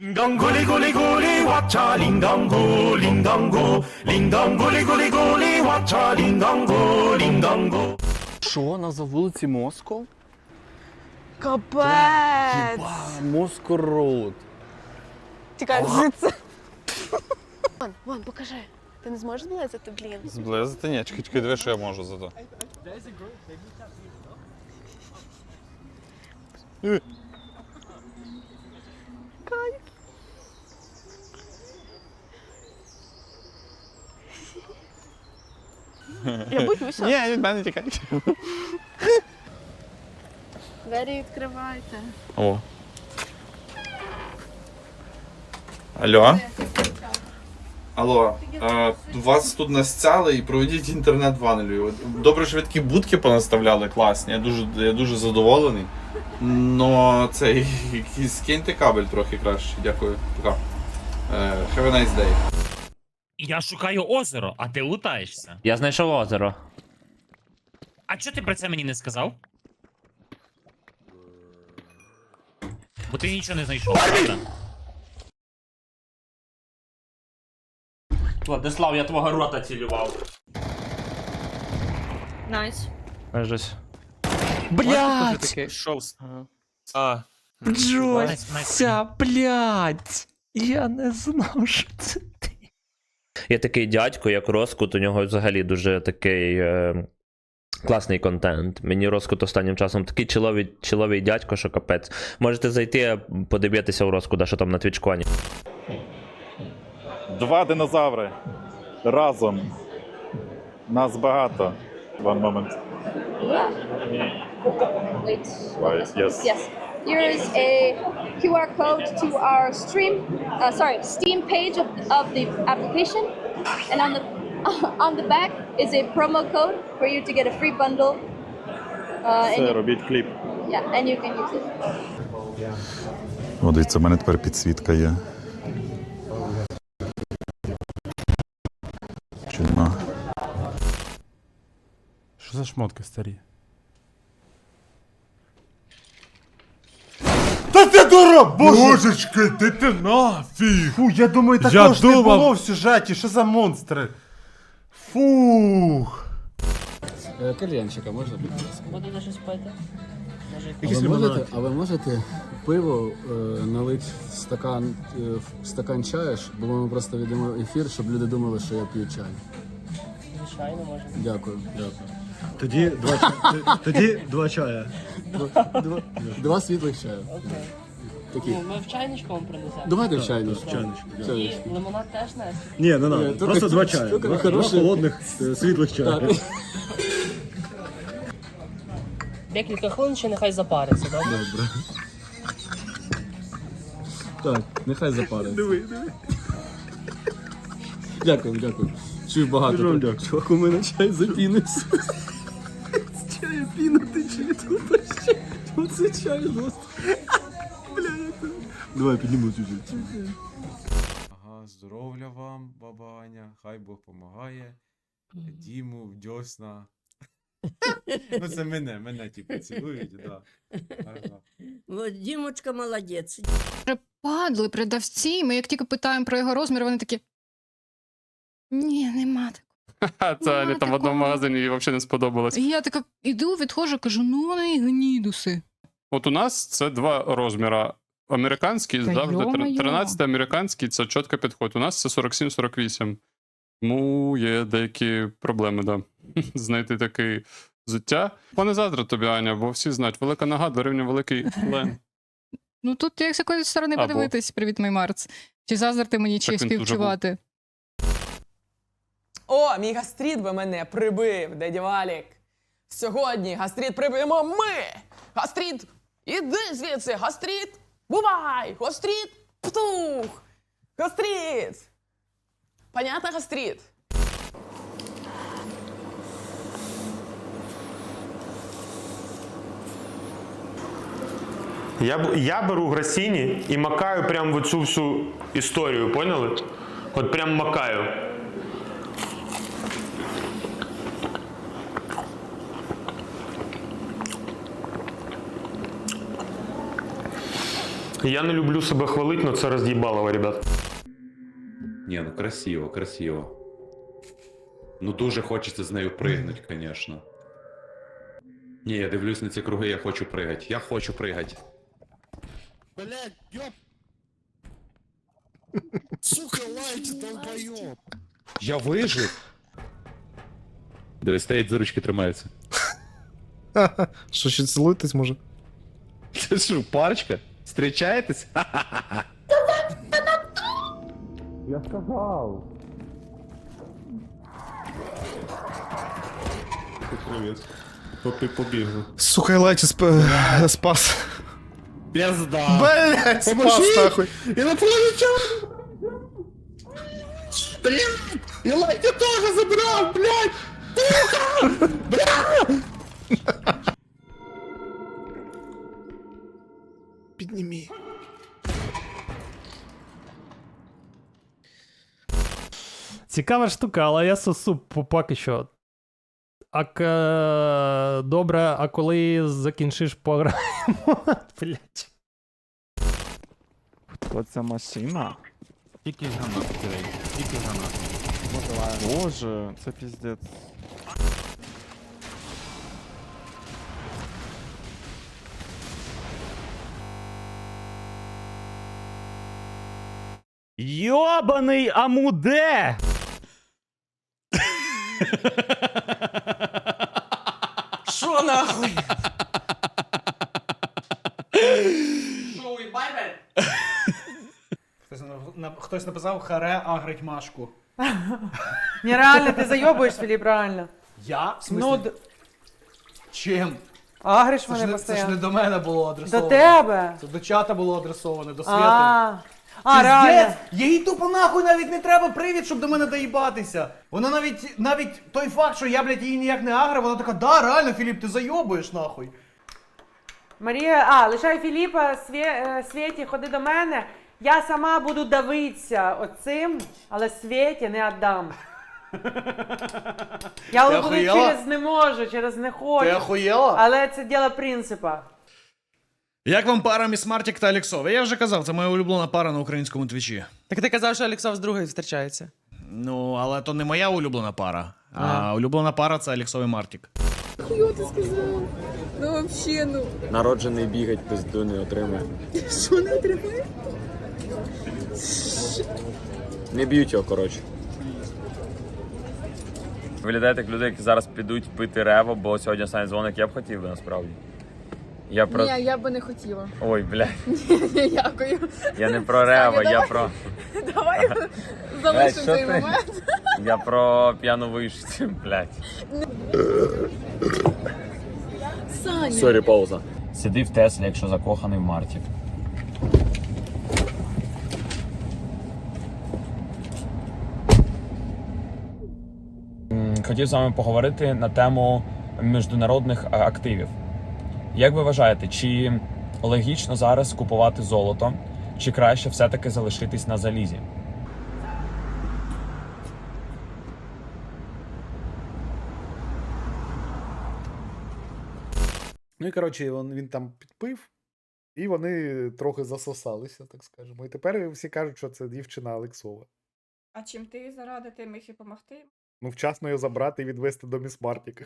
링강 구리 구리 구리 와차 링강구 링강구 링강 구리 구리 구리 와차 링강구 링강구 Що на за вулиці Москов? Капець! Москов Роуд. Тікай звідси. Вон, вон, покажи. Ти не зможеш зблизити, блін? Зблизити? Ні, чекай, чекай, диви, що я можу зато. Е, Я боюся. Ні, від мене тікай. Двері відкривайте. О. Алло. Алло, а, вас тут настяли і проведіть інтернет ванелю. Добре, що ви такі будки понаставляли класні. Я дуже, я дуже задоволений. Но цей якийсь киньте кабель трохи краще. Дякую. Пока. Е, Have a nice day. Я шукаю озеро, а ти лутаєшся. Я знайшов озеро. А чого ти про це мені не сказав? Бо ти нічого не знайшов. Владислав, я твого рота цілював. Найс. Кажись. Блять! Шоу. А, Джося, блять! Я не знав, що це ти. Є такий дядько, як Роскут, у нього взагалі дуже такий е, класний контент. Мені Роскут останнім часом такий чоловий, чоловий дядько, що капець. Можете зайти, подивитися у Роскуда, що там на твічконі. Два динозаври разом. Нас багато. One moment. Wait. Yes. Yes. Here is a QR code to our stream, uh, sorry, Steam page of, of the application, and on the on the back is a promo code for you to get a free bundle. Uh, and Все, you, робіть кліп. yeah, and you can use it. О, дивіться, в мене тепер підсвітка є. Чи нема? що за шмотки старі? Ти дура, божечки, ти ти нафіг. Фу, я думаю, такого Я ж не думав- було в сюжеті, що за монстри. Фух. Кальянчика можна, будь ласка? Будете щось пити? А ви, можете, а ви можете пиво е, налити в стакан, е, в стакан чаю, бо ми просто ведемо ефір, щоб люди думали, що я п'ю чай. Звичайно, можна. Дякую, дякую. Тоді два, тоді два чая. Два, два світлих чаю. Такі. Ну, ми в чайничком принесемо. Давайте в чайничку. І Чайничку. лимонад теж не. Ні, не Ні, тільки- тільки на хороший- холодних світлих Так. Декілька хвилин ще нехай запариться, так? Добре. Так, нехай запарить. Диви, диви. Дякую, дякую. Чую багато. Дуже дякую. Чувак, у мене чай запінився. З чаю піна тече тут ще. Оце чай просто. Давай підніму чуть-чуть. Ага, здоров'я вам, баба Аня, хай Бог помагає. Діму, в дьосна. ну це мене, мене типу цілують, да. Ага. Дімочка молодець. Падли продавці, ми як тільки питаємо про його розмір, вони такі. Ні, нема такого. Це Аня там в одному магазині їй взагалі не сподобалось. І я така іду, відходжу, кажу, ну вони гнідуси. От у нас це два розміри. Американський Та завжди йо-моє. 13 американський це чітко підходить. У нас це 47-48. Тому є деякі проблеми, да. Знайти такий взуття. Пане завтра тобі, Аня, бо всі знають, велика нога дорівнює великий лен. Ну тут як з якоїсь сторони Або. подивитись, привіт, мій Марц. Чи заздрити мені, чи Так він дуже співчувати. О, мій гастріт би мене прибив, дядя Валік. Сьогодні гастріт приб'ємо ми. Гастріт, іди звідси, гастріт, бувай, гастріт, птух, гастріт. Понятно, гастріт? Я, я беру грасіні і макаю прямо в цю всю історію, поняли? От прям макаю. Я не люблю себе хвалити, але це роз'їбалово, ребят. Ні, ну красиво, красиво. Ну дуже хочеться з нею пригнути, звісно. Ні, я дивлюсь на ці круги, я хочу пригати. Я хочу пригати. Блять, ёп! Сука, лайте, долбоёб! Я вижив. Дивись, стоять за ручки тримаються. Що ще цілуєтесь, може? Це що, парочка? Зустрічаєтесь? Я сказав. Привіт. Попи побігли. Сука, я лайті сп... спас. Пизда! Блять, спас нахуй. Инопланетян! Блядь! И лайте тоже забрал, Піднімі. Цікава штука, але я сосу по- поки що. А к... добре, а коли закінчиш пограємо? Блять. Оця машина. Тільки гранат, тільки гранат. Боже, це піздець. Йобаний амуде! Що нахуй? Хтось написав харе агрить Машку. Нереально, ти зайобуєш, Філіп, реально. Я? В Ну, д- чим? агриш мене постійно. до мене було До тебе. Це до чата було адресоване, до А, а реально. Їй тупо нахуй навіть не треба привід, щоб до мене доїбатися. Вона навіть навіть той факт, що я, блядь, її ніяк не агрив, вона така, да, реально, Філіп, ти зайобуєш нахуй. Марія, а, лишай Філіпа, Свє, е, Свєті, ходи до мене. Я сама буду давитися оцим, але Свєті не віддам. Я Ти буду охуєла? через не можу, через не хочу. охуєла? Але це діло принципа. Як вам пара Міс Мартік та Алексова? Я вже казав, це моя улюблена пара на українському твічі. Так ти казав, що Олексов з другою зустрічається. Ну, але то не моя улюблена пара. А, улюблена пара це Алексов і Мартік. Народжений бігать пизду не отримає. Що не отримує? Не б'ють його, коротше. Виглядаєте як люди, які зараз підуть пити рево, бо сьогодні останній дзвоник я б хотів би насправді. Я про. Ні, я би не хотіла. Ой, блядь, Ні, дякую. я не про рево, я давай. про. Давай залишимо цей ти? момент. Я про п'яну вишці, блядь. Саня. Сорі, пауза. Сиди в Теслі, якщо закоханий в Марті. Хотів з вами поговорити на тему міжнародних е, активів. Як ви вважаєте, чи логічно зараз купувати золото, чи краще все-таки залишитись на залізі? Ну і коротше, він, він там підпив, і вони трохи засосалися, так скажемо. І тепер всі кажуть, що це дівчина Алексова. А чим ти зарадити міг і допомогти? Ну, вчасно її забрати і відвести до Міс Мартіка.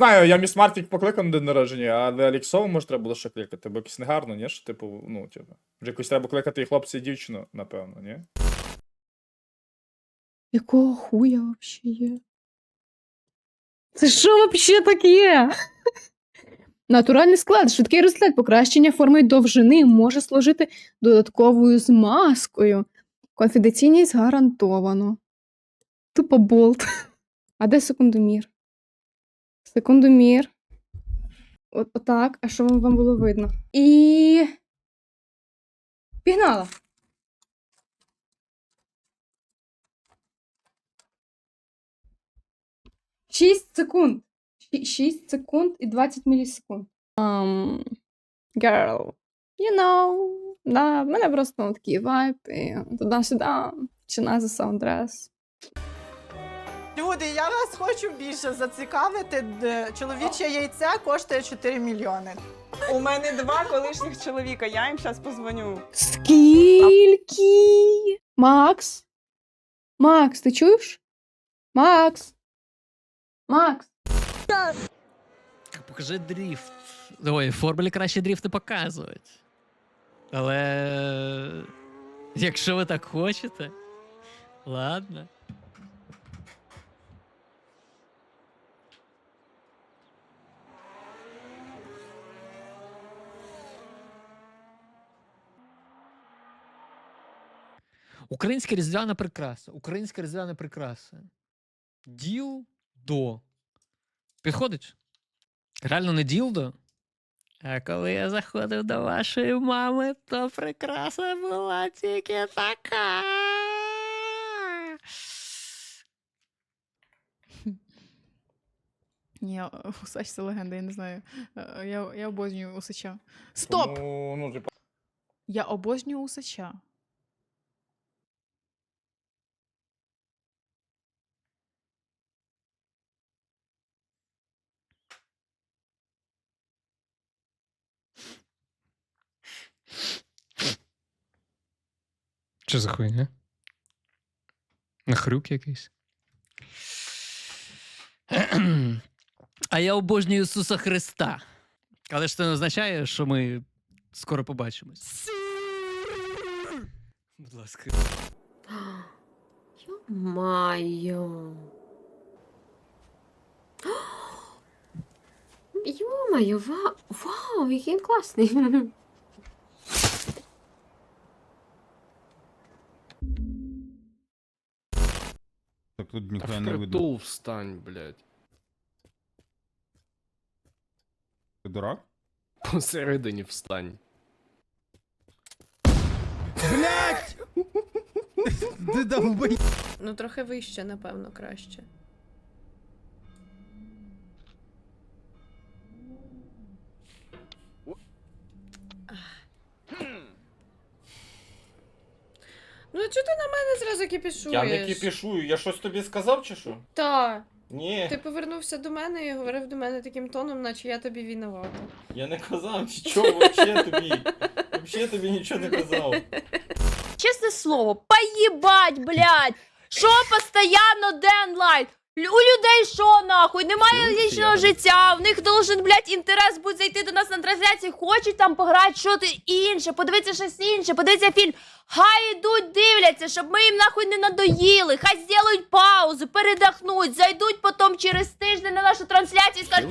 Знаю, я міс Мартік покликав на день народження, але Аліксову може треба було ще кликати, бо якось негарно, ні? Що, типу, ну, типу. Вже якось треба кликати і хлопця, і дівчину, напевно, ні? Якого хуя вообще є? Це що вообще таке? Натуральний склад, швидкий розгляд, покращення форми довжини може служити додатковою змазкою. Конфіденційність гарантовано. Тупо болт. А де секундомір? Секундомір. От, отак, а що вам, було видно? І. Пігнала! 6 секунд. 6 секунд і 20 мілісекунд. Um, girl, you know, да, в мене просто ну, такий вайб, і туди-сюди, починає за саунддрес. Люди, я вас хочу більше зацікавити. Чоловіче яйце коштує 4 мільйони. У мене два колишніх чоловіка, я їм зараз позвоню. Скільки? Макс? Макс, ти чуєш? Макс? Макс? Покажи дріфт. Ой, в формулі краще дріфт не показують. Але. Якщо ви так хочете. Ладно. Українська різдвяна прикраса. Українська різдвяна прикраса. Діл до. Підходить? Реально не ділдо? А коли я заходив до вашої мами, то прикраса була тільки така. Ні, Усач це легенда, я не знаю. Е, Я, я обожнюю Усача. Стоп! Ну, типа, Я обожнюю Усача. Що за хуйня? Нахрюк якийсь. А я обожнюю Ісуса Христа. Але ж це не означає, що ми скоро побачимось. Будь ласка. Йо-майо. Йо-майо, вау, вау, який він класний. Тут ніхуя не видно. встань, блядь. Ти дурак? Посередині встань. Ти довбий. Ну, трохи вище, напевно, краще. Ну, чого ти на мене зразу кіпішуєш? Я не кіпішую, я щось тобі сказав чи що? Та, Ні, ти повернувся до мене і говорив до мене таким тоном, наче я тобі винувата. я не казав нічого вообще тобі. Вообще тобі нічого не казав. Чесне слово, поїбать, блядь! Що постоянно денлайт? У людей що нахуй? Немає лічного життя, в них должен, блядь, інтерес будь зайти до нас на трансляцію, хочуть там пограти щось інше, подивитися щось інше, подивитися фільм. Хай ідуть, дивляться, щоб ми їм нахуй не надоїли, хай зроблять паузу, передохнуть, зайдуть потім через тиждень на нашу трансляцію і скажуть,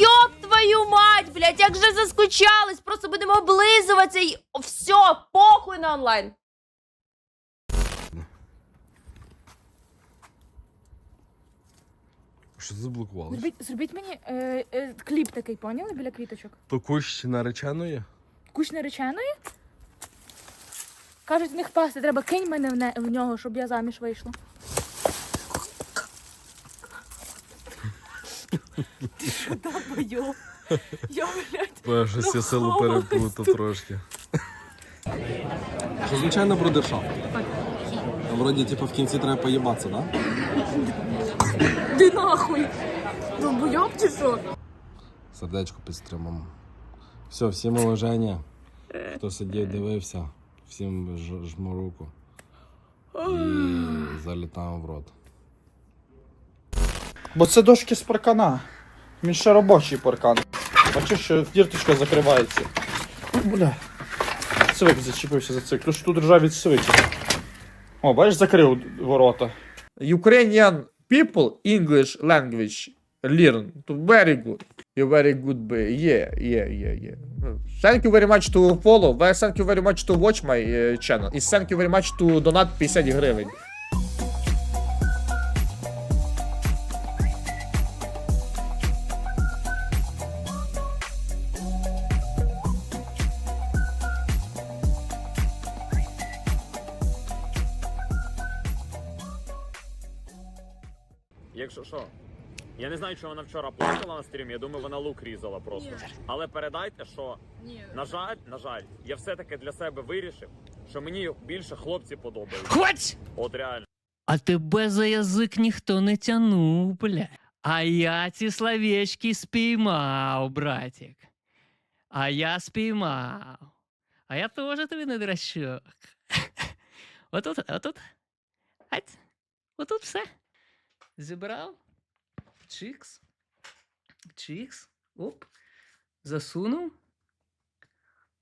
Йоп твою мать, блядь, як же заскучались, просто будемо облизуватися і все, похуй на онлайн. Що заблокувалось? Зробіть, зробіть мені е, е, кліп такий, поняли, біля квіточок. То кущ нареченої? Куч нареченої. Кажуть, в них пасти, треба кинь мене в, не, в нього, щоб я заміж вийшла. Що там бою? Я, блядь. Щось я силу переплутав трошки. Що звичайно брудершафт? Вроді, типу, в кінці треба поїбатися, да? Ти нахуй! Ну, бойок чи що? Сердечко підстримamo. Все, всім уваження. Хто сидів, дивився, всім жму руку. І залітаємо в рот. Бо це дошки з паркана. Він ще робочий паркан. Бачиш, що фірточка закривається. Ой, бля. Цвик зачепився за цей ключ. Тут ржаві цвики. О, бачиш, закрив ворота. Ukrainian people English language learn to very good. You very good be. Yeah, yeah, yeah, yeah. Thank you very much to follow. Thank you very much to watch my uh, channel. І thank you very much to donate 50 гривень. що, що? Я не знаю, що вона вчора плакала на стрімі. Я думаю, вона лук різала просто. Ні. Але передайте, що Ні. на жаль, на жаль, я все-таки для себе вирішив, що мені більше хлопці подобаються. Хвать! От реально. А тебе за язик ніхто не тянув, бля. А я ці словечки спіймав, братик. А я спіймав. А я теж тобі не дращок. Отут, отут. Ать. Отут все зібрав, чикс, чикс, оп, засунув.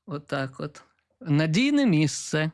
Отак от. Надійне місце.